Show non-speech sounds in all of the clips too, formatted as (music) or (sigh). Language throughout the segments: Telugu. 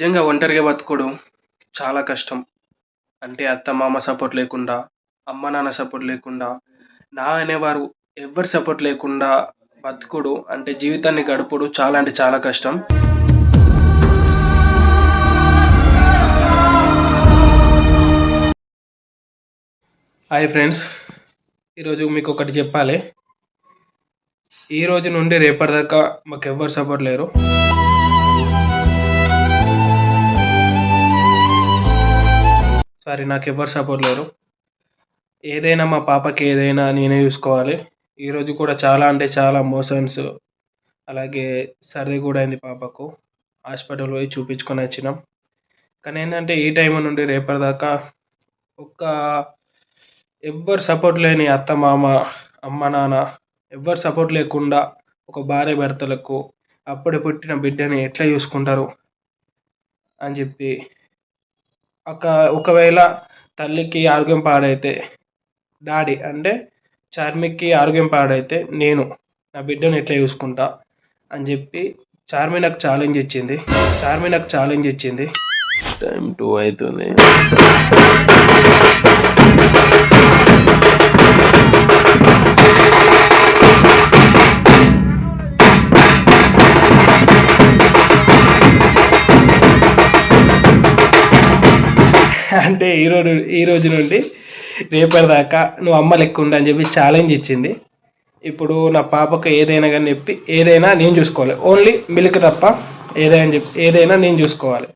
నిజంగా ఒంటరిగా బతకడం చాలా కష్టం. అంటే అత్త మామ సపోర్ట్ లేకుండా అమ్మ నాన్న సపోర్ట్ లేకుండా నా అనేవారు ఎవరి సపోర్ట్ లేకుండా బతుకుడు అంటే జీవితాన్ని గడుపుడు చాలా అంటే చాలా కష్టం. హాయ్ ఫ్రెండ్స్ ఈరోజు మీకు ఒకటి చెప్పాలి. ఈ రోజు నుండి రేపటిదాకా మాకు ఎవ్వరు సపోర్ట్ లేరు. సారీ నాకు ఎవరు సపోర్ట్ లేరు. ఏదైనా మా పాపకి ఏదైనా నేనే చూసుకోవాలి. ఈరోజు కూడా చాలా అంటే చాలా మోషన్స్ అలాగే సర్ది కూడా అయింది పాపకు. హాస్పిటల్ పోయి చూపించుకొని వచ్చినాం. కానీ ఏంటంటే ఈ టైం నుండి రేపటిదాకా ఒక్క ఎవ్వరు సపోర్ట్ లేని అత్త మామ అమ్మ నాన్న ఎవ్వరు సపోర్ట్ లేకుండా ఒక భార్య భర్తలకు అప్పుడే పుట్టిన బిడ్డని ఎట్లా చూసుకుంటారు? అని చెప్పి ఒక ఒకవేళ తల్లికి ఆరోగ్యం పాడైతే డాడీ అంటే చార్మికి ఆరోగ్యం పాడైతే నేను నా బిడ్డను ఎట్లా చూసుకుంటా అని చెప్పి చార్మి నాకు ఛాలెంజ్ ఇచ్చింది. చార్మి నాకు ఛాలెంజ్ ఇచ్చింది. టైం టూ అవుతుంది. అంటే ఈ రోజు ఈ రోజు నుండి రేపటి దాకా నువ్వు అమ్మ లెక్క ఉండు అని చెప్పి ఛాలెంజ్ ఇచ్చింది. ఇప్పుడు నా పాపకు ఏదైనా కానీ చెప్పి ఏదైనా నేను చూసుకోవాలి. ఓన్లీ మిల్క్ తప్ప ఏదైనా చెప్పి ఏదైనా నేను చూసుకోవాలి.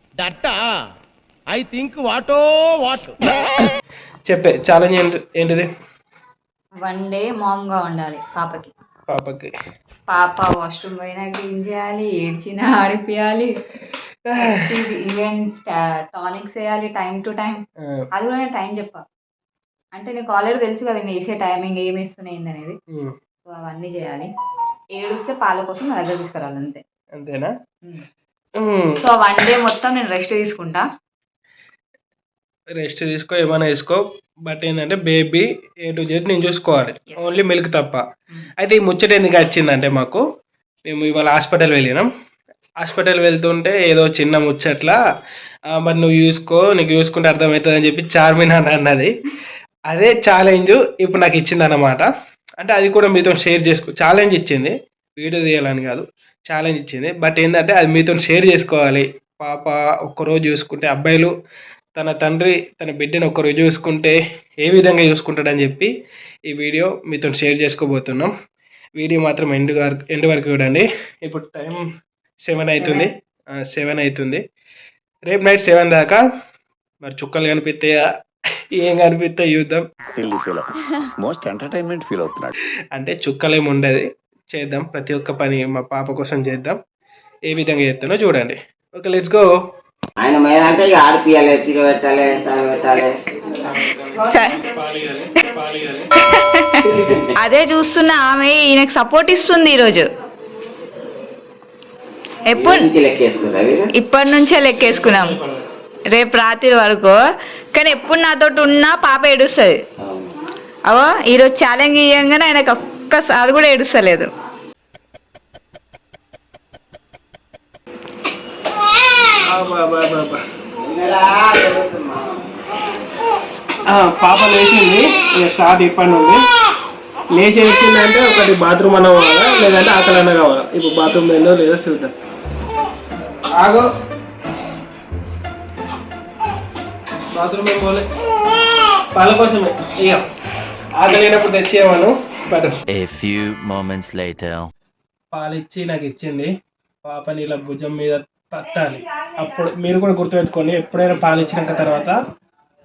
ఐ థింక్ వాటో వాట్? చెప్పే ఛాలెంజ్ ఏంటి ఏంటిది? వన్ డే మామ్గా ఉండాలి పాపకి. పాపకి. పాప వాష్రూమ్ పోయినా క్లీన్ చేయాలి? ఏడ్చినా ఆడిపియాలి. టానిక్స్ వేయాలి టైం టు టైం అది కూడా టైం చెప్పా. అంటే నీకు ఆల్రెడీ తెలుసు కదా నేను వేసే టైమింగ్ ఏమి ఇస్తున్నాయి అనేది. సో అవన్నీ చేయాలి. ఏడుస్తే పాల కోసం నా దగ్గర తీసుకురావాలి అంతే. అంతేనా? సో వన్ డే మొత్తం నేను రెస్ట్ తీసుకుంటా. రెస్ట్ తీసుకో ఏమైనా వేసుకో. బట్ ఏంటంటే బేబీ ఏ టు జెడ్ నేను చూసుకోవాలి. ఓన్లీ మిల్క్ తప్ప. అయితే ఈ ముచ్చట ఎందుకు వచ్చిందంటే మాకు మేము ఇవాళ హాస్పిటల్ వెళ్ళినాం. హాస్పిటల్ వెళ్తుంటే ఏదో చిన్న ముచ్చట్ల మరి నువ్వు చూసుకో నీకు చూసుకుంటే అర్థమవుతుంది అని చెప్పి చార్మినార్ అన్నది. అదే ఛాలెంజ్ ఇప్పుడు నాకు ఇచ్చింది అన్నమాట అంటే అది కూడా మీతో షేర్ చేసుకో ఛాలెంజ్ ఇచ్చింది. వీడియో తీయాలని కాదు ఛాలెంజ్ ఇచ్చింది. బట్ ఏంటంటే అది మీతో షేర్ చేసుకోవాలి. పాప ఒక్కరోజు చూసుకుంటే అబ్బాయిలు తన తండ్రి తన బిడ్డను ఒక్కరోజు చూసుకుంటే ఏ విధంగా చూసుకుంటాడని చెప్పి ఈ వీడియో మీతో షేర్ చేసుకోబోతున్నాం. వీడియో మాత్రం ఎండ్ వరకు ఎండ్ వరకు చూడండి. ఇప్పుడు టైం సెవెన్ అవుతుంది. సెవెన్ అవుతుంది. రేపు నైట్ సెవెన్ దాకా. మరి చుక్కలు కనిపిస్తాయా? ఏం కనిపిస్తాయి చూద్దాం. మోస్ట్ ఎంటర్టైన్మెంట్ ఫీల్ అవుతున్నాడు. అంటే చుక్కలేం ఉండదు. చేద్దాం. ప్రతి ఒక్క పని మా పాప కోసం చేద్దాం. ఏ విధంగా చేస్తానో చూడండి. ఓకే లెట్స్ గో ఆయన మీద అంటే ఇక ఆడిపియాలి తిరగబెట్టాలి తాగబెట్టాలి అదే చూస్తున్నా ఆమె ఈయనకు సపోర్ట్ ఇస్తుంది ఈరోజు. ఎప్పుడు? ఇప్పటి నుంచే లెక్కేసుకున్నాం. రేపు రాత్రి వరకు. కానీ ఎప్పుడు నాతో ఉన్నా పాప ఏడుస్తుంది. అవో ఈరోజు ఛాలెంజ్ ఇయ్యంగానే ఆయనకు ఒక్కసారి కూడా ఏడుస్తలేదు. పాప లేచింది. స్టార్ట్ ఇప్పటి నుండి. లేచి వచ్చిందంటే ఒకటి బాత్రూమ్ అన్న కావాలా? లేదంటే ఆకలి అన్న కావాలా? ఇప్పుడు బాత్రూమ్ ఏందో లేదో చూద్దాం. ఆగో. బాత్రూమ్ ఏం పోలే. పాల కోసమే. ఇక తెచ్చేయమను. But A few moments later. పాలు ఇచ్చి నాకు ఇచ్చింది. పాపని ఇలా భుజం మీద తట్టాలి. అప్పుడు మీరు కూడా గుర్తుపెట్టుకోండి ఎప్పుడైనా పాలు ఇచ్చినాక తర్వాత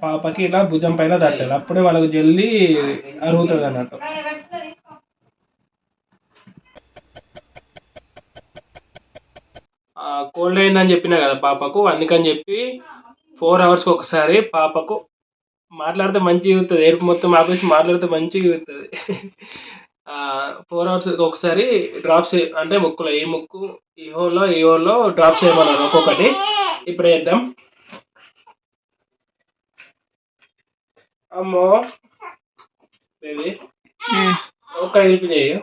పాపకి ఇలా భుజం పైన తట్టాలి. అప్పుడే వాళ్ళకి జల్దీ అరుగుతుంది అన్నట్టు కోల్డ్ అయిందని చెప్పినా కదా పాపకు అందుకని చెప్పి ఫోర్ అవర్స్కి ఒకసారి పాపకు మాట్లాడితే మంచిగా అవుతుంది ఏడుపు మొత్తం ఆపేసి మాట్లాడితే మంచిగా అవుతుంది ఫోర్ అవర్స్ ఒకసారి డ్రాప్స్ అంటే ముక్కులో ఈ ముక్కు ఈ హోల్లో ఈ హోల్లో డ్రాప్స్ చేయమన్నారు. ఒక్కొక్కటి ఇప్పుడు వేద్దాం అమ్మో. బేబీ ఒక హెల్ప్ చేయి.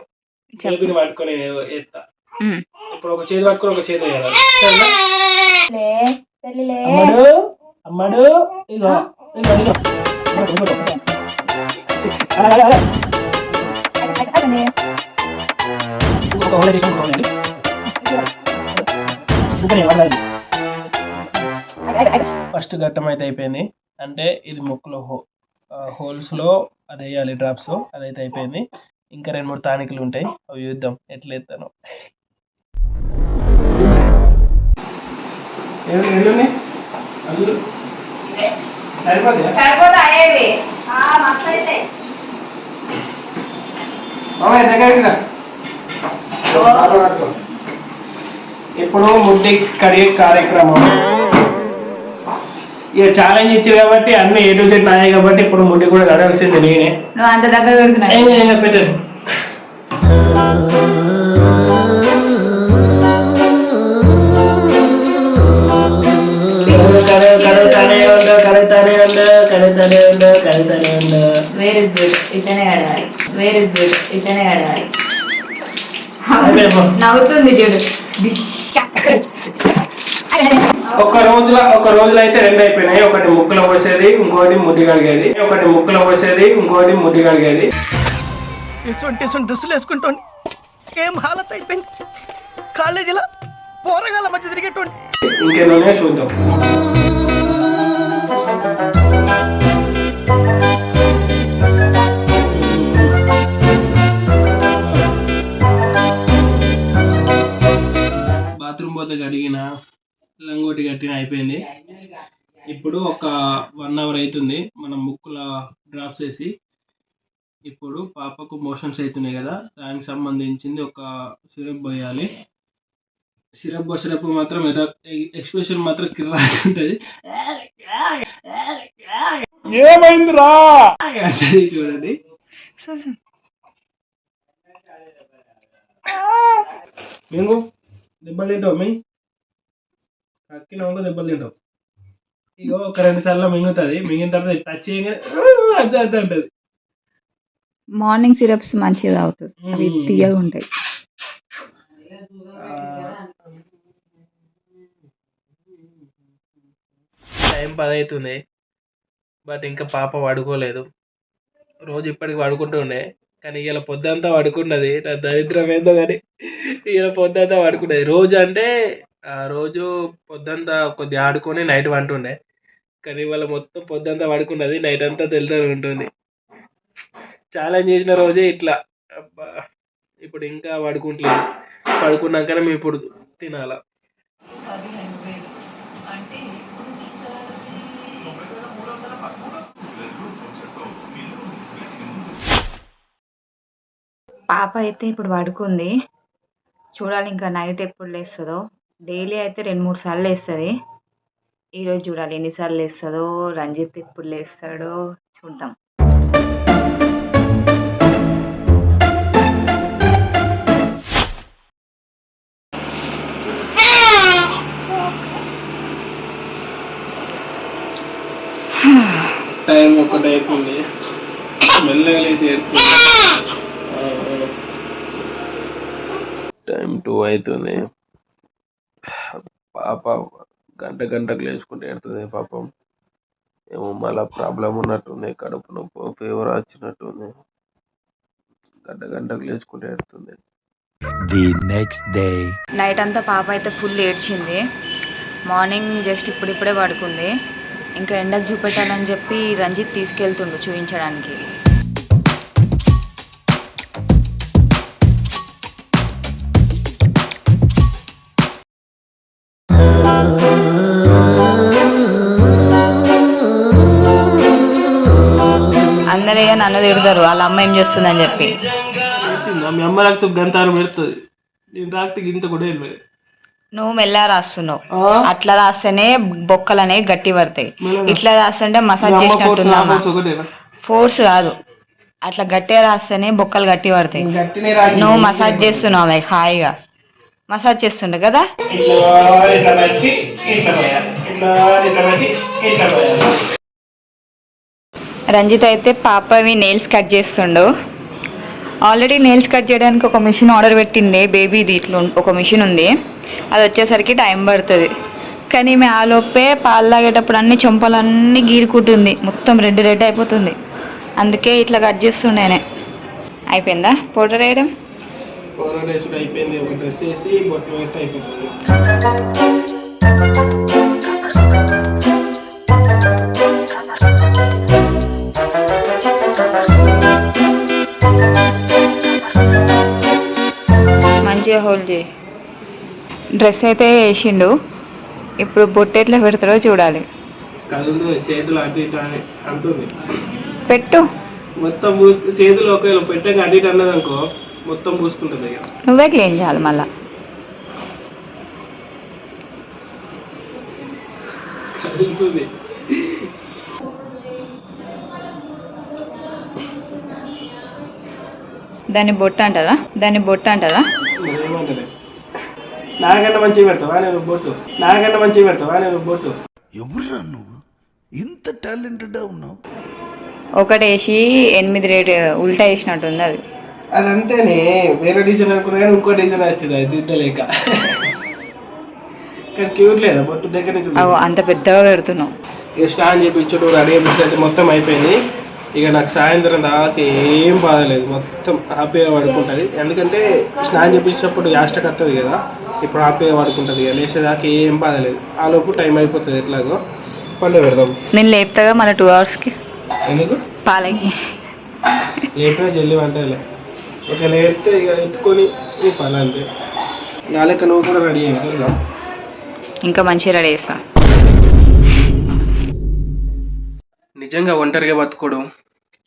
హెల్ప్ని పట్టుకొని నేను ఎత్తా. ఇప్పుడు ఒక చేతి పట్టుకొని ఒక చేతి ఇగో ఇగో ఇగో హోల్ అలా, అలా. ఫస్ట్ ఘట్టం అయితే అయిపోయింది. అంటే ఇది ముక్కులో హో హోల్స్లో అది వేయాలి డ్రాప్స్. అదైతే అయిపోయింది. ఇంకా రెండు మూడు తానికలు ఉంటాయి. అవి చూద్దాం ఎట్లా ఎత్తాను. సరిపోతాయేవి. ఇప్పుడు ముడ్డి కడిగే కార్యక్రమం. ఇక ఛాలెంజ్ ఇచ్చారు కాబట్టి అన్ని ఏ టు జెడ్ నాయే కాబట్టి ఇప్పుడు ముడ్డి కూడా కడవలసింది నేనే. నువ్వు అంత దగ్గర పెడుతున్నావు. ఏం పెట్టండి కడుగుతానే ఉండు కడుగుతానే ఉండు కడుగుతానే ఉండు కడుగుతానే ఉండు. వేరే గుడ్ ఇతనే అడగాలి వేరే గుడ్ ఇతనే అదేమో. నవ్వుతుంది చూడు. ఒక రోజులో ఒక రోజులో అయితే రెండు అయిపోయినాయి. ఒకటి ముక్కులో పోసేది ఇంకోటి ముడ్డి కడిగేది. ఒకటి ముక్కులో పోసేది ఇంకోటి ముడ్డి కడిగేది. డ్రెస్సులు వేసుకుంటాను ఏం హాలత్ అయిపోయింది? కాలేజీలో పోరగాళ్ళ మధ్య తిరిగేటువంటి ఇంకేమన్నా చూద్దాం. బాత్రూమ్ పోతే కడిగిన లంగోటి కట్టిన అయిపోయింది. ఇప్పుడు ఒక వన్ అవర్ అవుతుంది మనం ముక్కుల డ్రాప్స్ వేసి ఇప్పుడు పాపకు మోషన్స్ అవుతున్నాయి కదా. దానికి సంబంధించింది ఒక సిరప్ పోయాలి. సిరప్ సిరప్ మాత్రం ఎక్స్ప్రెషన్ మాత్రం కిర్రాక్ ఉంటుంది ఏమైందిరా? అంటది చూడండి. మింగు దెబ్బలు తింటావు మింగ్. కక్కినాక దెబ్బలు తింటావు. ఇగో ఒక రెండు సార్లు మింగుతుంది. మింగిన తర్వాత టచ్ చేయగానే అదే అదే మార్నింగ్ సిరప్స్ మంచిగా తాగుతుంది అవి మ్మ్. తీయగా ఉంటాయి. టైం పది అవుతుంది బట్ ఇంకా పాప పడుకోలేదు రోజు ఇప్పటికి పడుకుంటూ ఉండే కానీ ఇలా పొద్దంతా పడుకున్నది నా దరిద్రం ఏందో కానీ ఇలా పొద్దంతా పడుకున్నది రోజు అంటే ఆ రోజు పొద్దంతా కొద్దిగా ఆడుకొని నైట్ వంటుండే కానీ ఇవాళ మొత్తం పొద్దంతా పడుకున్నది నైట్ అంతా తెలుతూ ఉంటుంది ఛాలెంజ్ చేసిన రోజే ఇట్లా. అబ్బా! ఇప్పుడు ఇంకా పడుకుంటలేదు పడుకున్నాకనే మేము ఇప్పుడు తినాలా? పాప అయితే ఇప్పుడు పడుకుంది. చూడాలి ఇంకా నైట్ ఎప్పుడు లేస్తుందో. డైలీ అయితే రెండు మూడు సార్లు లేస్తుంది. ఈరోజు చూడాలి ఎన్నిసార్లు లేస్తుందో. రంజిత్ ఎప్పుడు లేస్తాడో చూద్దాం. టైం ఒకటి అవుతుంది మెల్లగా లేచి ఏడుతుంది. ఆ, ఆ. టైం టూ అవుతుంది పాప గంట గంటకు లేచుకుంటే ఏడుతుంది పాపం. ఏమో మళ్ళా ప్రాబ్లం ఉన్నట్టుంది కడుపు నొప్పి ఫీవర్ వచ్చినట్టుంది. గంట గంటకు లేచుకుంటే ఏడుతుంది. The next day. నైట్ అంతా పాప అయితే ఫుల్ ఏడ్చింది. మార్నింగ్ జస్ట్ ఇప్పుడిప్పుడే పడుకుంది. ఇంకా ఎండకు చూపెట్టాలని చెప్పి రంజిత్ తీసుకెళ్తుండు చూపించడానికి అందరే నన్ను తిడతారు. వాళ్ళ అమ్మ ఏం చేస్తుందని చెప్పి? మీ అమ్మ గంతారం పెడుతుంది. నేను గింత కూడా నువ్వు మెల్ల రాస్తున్నావు. అట్లా రాస్తేనే బొక్కలు అనేవి గట్టి పడతాయి. ఇట్లా రాస్తుంటే మసాజ్ అమ్మ ఫోర్స్ కాదు. అట్లా గట్టిగా రాస్తేనే బొక్కలు గట్టి పడతాయి. గట్టినే రాకి నువ్వు మసాజ్ చేస్తున్నావు ఆమె హాయిగా. మసాజ్ చేస్తుండే కదా? ఇట్లా రంజిత్ అయితే పాపవి నెయిల్స్ కట్ చేస్తుండు. ఆల్రెడీ నెయిల్స్ కట్ చేయడానికి ఒక మిషన్ ఆర్డర్ పెట్టింది. బేబీది ఇట్లా ఉం- ఒక మిషన్ ఉంది. అది వచ్చేసరికి టైం పడుతుంది. కానీ మేము ఆ లోపే పాలు తాగేటప్పుడు అన్ని చెంపలన్నీ గీరుకుంటుంది. మొత్తం రెడ్ రెడ్ అయిపోతుంది. అందుకే ఇట్లా కట్ చేస్తుండేనే అయిపోయిందా? పౌడర్ వేయడం? అయిపోయింది. ఒక డ్రెస్ వేసి అయిపోతుంది. మంచిగా హోల్డ్ చేయి. డ్రెస్ అయితే వేసిండు. ఇప్పుడు బొట్టు ఎట్లా పెడతాడో చూడాలి. కదులు చేతులు అటు ఇటు అని అంటుంది. పెట్టు. మొత్తం చేతులు ఒకవేళ పెట్టాక అటు ఇటు అన్నది అనుకో మొత్తం పూసుకుంటుంది నువ్వే క్లీన్ చేయాలి మళ్ళా. కదులుతుంది దాన్ని బొట్టు అంటదా? దాన్ని బొట్టు అంటదా? ఏమంటది నాకన్నా మంచిగా పెడతావా నేను బొట్టు నాకన్నా మంచిగా పెడతావా నేను బొట్టు ఎవరురా నువ్వు? ఇంత టాలెంటెడ్ ఉన్నావు. ఒకటి వేసి ఎనిమిది రేట్ ఉల్టా వేసినట్టుంది అది. అది అంతేనే. వేరే డిజైన్ అనుకున్నా కానీ ఇంకో డిజైన్ వచ్చింది అది దిద్దలేక. కానీ క్యూట్ లేదా బొట్టు దగ్గర నుంచి అవు అంత పెద్దగా పెడుతున్నావు. ఇక స్నానం చేయించడం రెడీ చేయించడం మొత్తం అయిపోయింది. ఇక నాకు సాయంత్రం దాకా ఏం బాధలేదు మొత్తం హ్యాపీగా పడుకుంటుంది. ఎందుకంటే స్నానం చేయించినప్పుడు యాస్టక్ వస్తుంది కదా. ఇప్పుడు హ్యాపీగా పడుకుంటుంది ఇక లేచేదాకా ఏం బాధలేదు ఆ లోపు టైం అయిపోతుంది ఎట్లాగో. పండుగ పెడదాం. నేను లేపుతాగా మన టూ అవర్స్కి ఎందుకు? పాలకి. లేపినా జల్లి వంటలే ఇక లేపితే ఇక ఎత్తుకొని ఈ పని అంతే. నా లెక్క నువ్వు కూడా రెడీ అయ్యి ఇంకా మంచిగా రెడీ చేస్తా. నిజంగా ఒంటరిగా బతకడం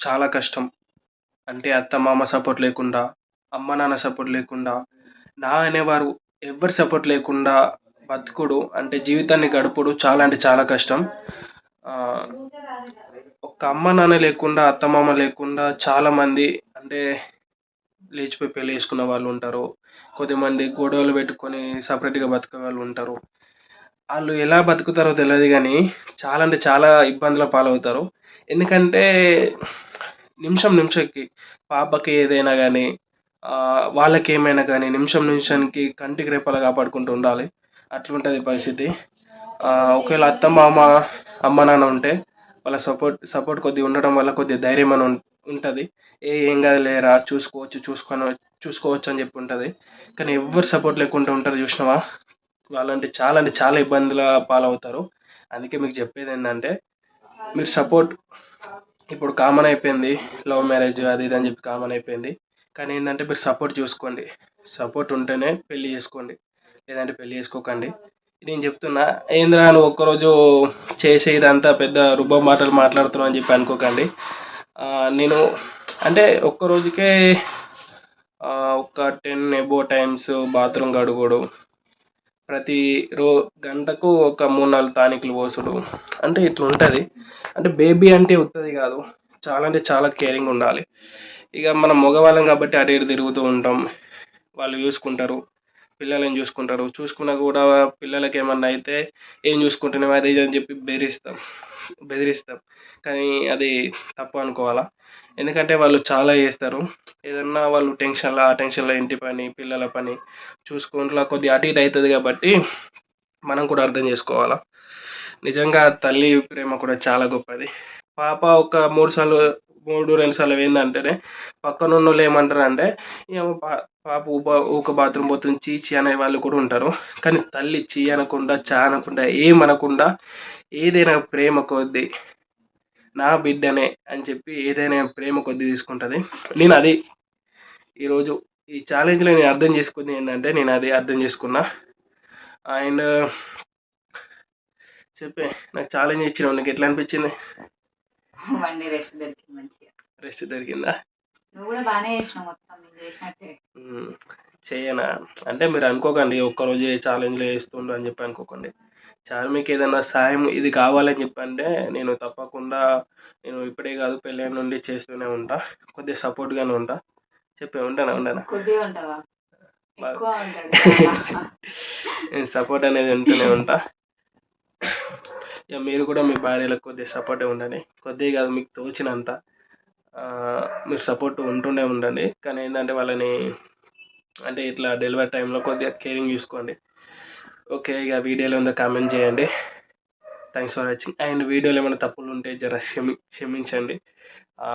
చాలా కష్టం. అంటే అత్త మామ సపోర్ట్ లేకుండా అమ్మ నాన్న సపోర్ట్ లేకుండా నా అనేవారు ఎవ్వరి సపోర్ట్ లేకుండా బతుకుడు అంటే జీవితాన్ని గడుపుడు చాలా అంటే చాలా కష్టం. ఒక అమ్మ నాన్న లేకుండా అత్త మామ లేకుండా చాలామంది అంటే లేచిపోయి పెళ్ళి చేసుకున్న వాళ్ళు ఉంటారు. కొద్దిమంది గొడవలు పెట్టుకొని సపరేట్గా బతికే వాళ్ళు ఉంటారు. వాళ్ళు ఎలా బతుకుతారో తెలియదు కానీ చాలా అంటే చాలా ఇబ్బందుల పాలవుతారు. ఎందుకంటే నిమిషం నిమిషంకి పాపకి ఏదైనా కానీ వాళ్ళకి ఏమైనా కానీ నిమిషం నిమిషానికి కంటికి రెప్పలా కాపాడుకుంటూ ఉండాలి. అట్లుంటుంది పరిస్థితి. ఒకవేళ అత్త మామ అమ్మ నాన్న ఉంటే వాళ్ళ సపోర్ట్ సపోర్ట్ కొద్దిగా ఉండడం వల్ల కొద్దిగా ధైర్యం అని ఉంటుంది. ఏ ఏం కాదు లేరా చూసుకోవచ్చు చూసుకొని చూసుకోవచ్చు అని చెప్పి ఉంటుంది. కానీ ఎవ్వరు సపోర్ట్ లేకుండా ఉంటారు చూసినావా? వాళ్ళంటే చాలా అంటే చాలా ఇబ్బందుల పాలవుతారు. అందుకే మీకు చెప్పేది ఏంటంటే మీరు సపోర్ట్ ఇప్పుడు కామన్ అయిపోయింది లవ్ మ్యారేజ్ అది ఇది అని చెప్పి కామన్ అయిపోయింది. కానీ ఏంటంటే మీరు సపోర్ట్ చూసుకోండి. సపోర్ట్ ఉంటేనే పెళ్ళి చేసుకోండి. లేదంటే పెళ్ళి చేసుకోకండి. నేను చెప్తున్నా ఏంద్రా నువ్వు ఒక్కరోజు చేసే ఇదంతా పెద్ద రుబ్బ మాటలు మాట్లాడుతున్నావు అని చెప్పి అనుకోకండి. నేను అంటే ఒక్క రోజుకే ఒక టెన్ ఎబో టైమ్స్ బాత్రూమ్ కడుగుడు. ప్రతి రో గంటకు ఒక మూడు నాలుగు టానిక్లు పోసుడు. అంటే ఇట్లా ఉంటుంది అంటే బేబీ అంటే ఉత్తది కాదు. చాలా అంటే చాలా కేరింగ్ ఉండాలి. ఇక మనం మగవాళ్ళం కాబట్టి అటు ఇటు తిరుగుతూ ఉంటాం. వాళ్ళు చూసుకుంటారు పిల్లలను చూసుకుంటారు. చూసుకున్నా కూడా పిల్లలకి ఏమన్నా అయితే ఏం చూసుకుంటున్నాం అది ఇది అని చెప్పి బెదిరిస్తాం బెదిరిస్తాం. కానీ అది తప్పు అనుకోవాలా? ఎందుకంటే వాళ్ళు చాలా చేస్తారు. ఏదన్నా వాళ్ళు టెన్షన్లో ఆ టెన్షన్లో ఇంటి పని పిల్లల పని చూసుకుంటా కొద్దిగా అటు ఇటు అవుతుంది కాబట్టి మనం కూడా అర్థం చేసుకోవాలా? నిజంగా తల్లి ప్రేమ కూడా చాలా గొప్పది. పాప ఒక మూడు సార్లు మూడు రెండు సార్లు ఏంటంటేనే పక్కన ఉన్న వాళ్ళు ఏమంటారు అంటే ఏమో పా- పాప ఊప- ఊక బాత్రూమ్ పోతుంది చీ చీ అనే వాళ్ళు కూడా ఉంటారు. కానీ తల్లి చీ అనకుండా చా అనకుండా ఏమనకుండా ఏదైనా ప్రేమ కొద్దీ నా బిడ్డనే అని చెప్పి ఏదైనా ప్రేమ కొద్ది తీసుకుంటుంది. నేను అది ఈరోజు ఈ ఛాలెంజ్లో నేను అర్థం చేసుకుంది ఏంటంటే నేను అది అర్థం చేసుకున్నా. అండ్ చెప్పే నాకు ఛాలెంజ్ ఇచ్చిన నీకు ఎట్లా అనిపించింది? వన్ డే రెస్ట్ దొరికింది మంచిగా. రెస్ట్ దొరికిందా? నువ్వు కూడా బాగానే చేసినావు మొత్తం నేను చేసినట్టే. చేయనా? అంటే మీరు అనుకోకండి ఒక్కరోజు ఛాలెంజ్లో వేస్తుండు అని చెప్పి అనుకోకండి. చాలా మీకు ఏదైనా సాయం ఇది కావాలని చెప్పంటే నేను తప్పకుండా నేను ఇప్పుడే కాదు పెళ్ళైన నుండి చేస్తూనే ఉంటా. కొద్దిగా సపోర్ట్గానే ఉంటా. చెప్పే ఉంటానా ఉండనా కొద్దిగా ఉంటావా? సపోర్ట్ (laughs) అనేది ఉంటూనే ఉంటా. ఇక మీరు కూడా మీ భార్యలకు కొద్దిగా సపోర్ట్ ఉండండి. కొద్దిగా కాదు మీకు తోచినంత మీరు సపోర్ట్ ఉంటుండే ఉండండి. కానీ ఏంటంటే వాళ్ళని అంటే ఇట్లా డెలివరీ టైంలో కొద్దిగా కేరింగ్ చూసుకోండి. ఓకే ఇక వీడియోలో ఉందో కామెంట్ చేయండి. థ్యాంక్స్ ఫర్ వాచింగ్ అండ్ వీడియోలో ఏమైనా తప్పులు ఉంటే జర క్షమి క్షమించండి.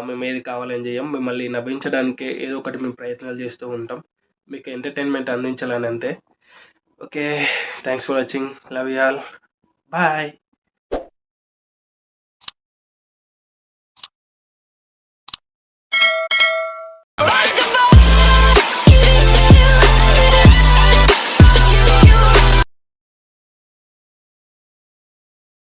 మేము ఏది కావాలని చేయం. మిమ్మల్ని నవ్వించడానికి ఏదో ఒకటి మేము ప్రయత్నాలు చేస్తూ ఉంటాం. మీకు ఎంటర్టైన్మెంట్ అందించాలని అంతే. Okay thanks for watching love you Bye.